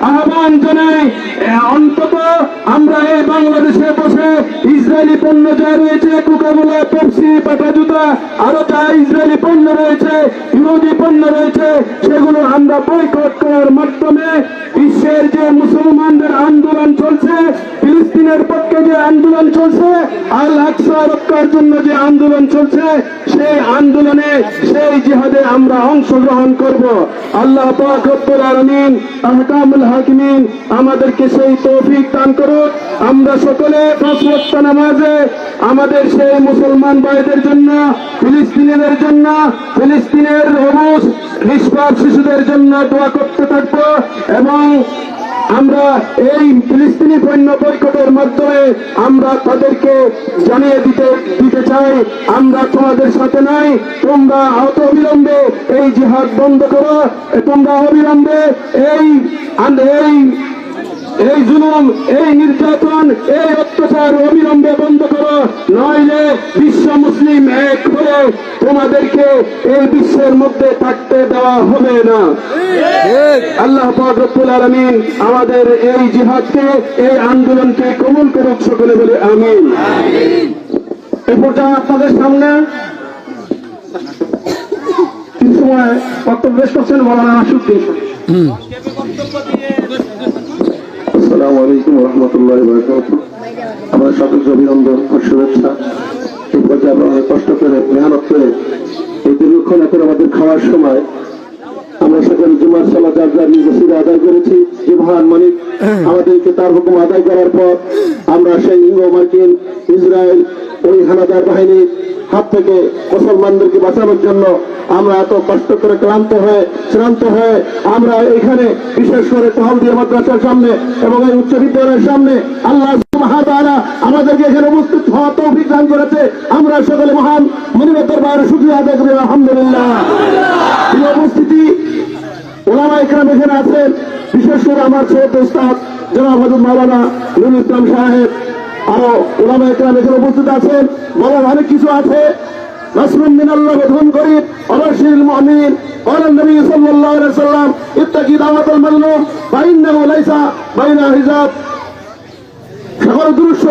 আহ্বান জানাই অন্তত আমরা এই বাংলাদেশে বসে ইসরায়েলি পণ্য যা রয়েছে, কোকাকোলা, পেপসি, পাটা জুতা, আরও যা ইসরায়েলি পণ্য রয়েছে যে আন্দোলন চলছে, সেই আন্দোলনে সেই জিহাদে আমরা অংশগ্রহণ করব। আল্লাহ রব্বুল আহকামুল হাকিমিন, আমাদেরকে সেই তৌফিক দান করুক। আমরা সকলে নামাজে আমাদের সেই মুসলমান ভাইদের জন্য, ফিলিস্তিনিদের জন্য, ফিলিস্তিনের অবুজ নিষ্পাপ শিশুদের জন্য দোয়া করতে থাকব এবং আমরা এই ফিলিস্তিনি পণ্য বৈকটের মাধ্যমে আমরা তাদেরকে জানিয়ে দিতে দিতে চাই। আমরা তোমাদের সাথে নাই। তোমরা অত অবিলম্বে এই জিহাদ বন্ধ করো। তোমরা অবিলম্বে এই এই এই জুলুম, এই নির্যাতন, এই অত্যাচার অবিলম্বে বন্ধ করো। নইলে বিশ্ব মুসলিম তোমাদেরকে এই বিশ্বের মধ্যে থাকতে দেওয়া হবে না। আল্লাহ পাক রব্বুল আলামিন আমাদের এই জিহাদকে এই আন্দোলনকে কবুল করুক সকলে বলে আমিন। এ পর্যায়ে আপনাদের সামনে কিছু সময় বক্তব্য পেশ করছেন মৌলানা নাসুদ্দিন আসসালামু আলাইকুম রহমতুল্লাহ আমাদের সকলকে অভিনন্দন শুভেচ্ছা। এই পর্যায়ে আমরা অনেক কষ্ট করে এই দীর্ঘক্ষণ এখন আমাদের খাওয়ার সময় আমরা জুমার সালা যার যার আদায় করেছি। মালিক আমাদেরকে তার হুকুম আদায় করার পর আমরা সেই ইঙ্গ মার্কিন ইসরায়েল ওই হানাদার বাহিনীর হাত থেকে মুসলমানদেরকে বাঁচানোর জন্য আমরা এত কষ্ট করে ক্লান্ত হয়ে, শ্রান্ত হয়ে আমরা এখানে বিশেষ করে তহলদিয়া মাদ্রাসার সামনে এবং এই উচ্চ বিদ্যালয়ের সামনে আল্লাহ আমাদেরকে এখানে উপস্থিত হওয়া তৌফিক দান করেছে আমরা সকলে মহান মনিবতের বাইরে শুক্রিয়া আদায় করি আলহামদুলিল্লাহ এই উপস্থিতি ওলামা এখানে এখানে আছেন বিশেষ করে আমার ছোট উস্তাদ জনাব হাজুর মাওলানা নুরুল ইসলাম সাহেব আরো ওলামা এখানে এখানে উপস্থিত আছেন বলার অনেক কিছু আছে نصر من الله بدون قريب وبشر المؤمنين قال النبي صلى الله عليه وسلم اتقي دعوة المظلوم فإنه ليس بينها حجاب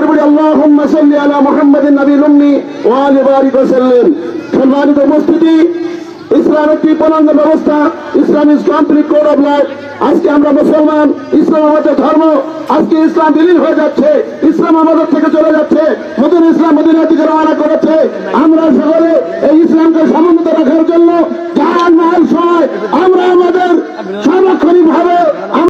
বলি, আল্লাহুম্মা সাল্লি আলা বারিক সম্মানিত উপস্থিতি, ইসলাম একটি ব্যবস্থা, Islam is complete code of life. আজকে আমরা মুসলমান, ইসলাম আমাদের ধর্ম, আজকে ইসলাম বিলীন হয়ে যাচ্ছে, ইসলাম আমাদের থেকে চলে যাচ্ছে। নতুন ইসলাম মদিনা থেকে রওনা করেছে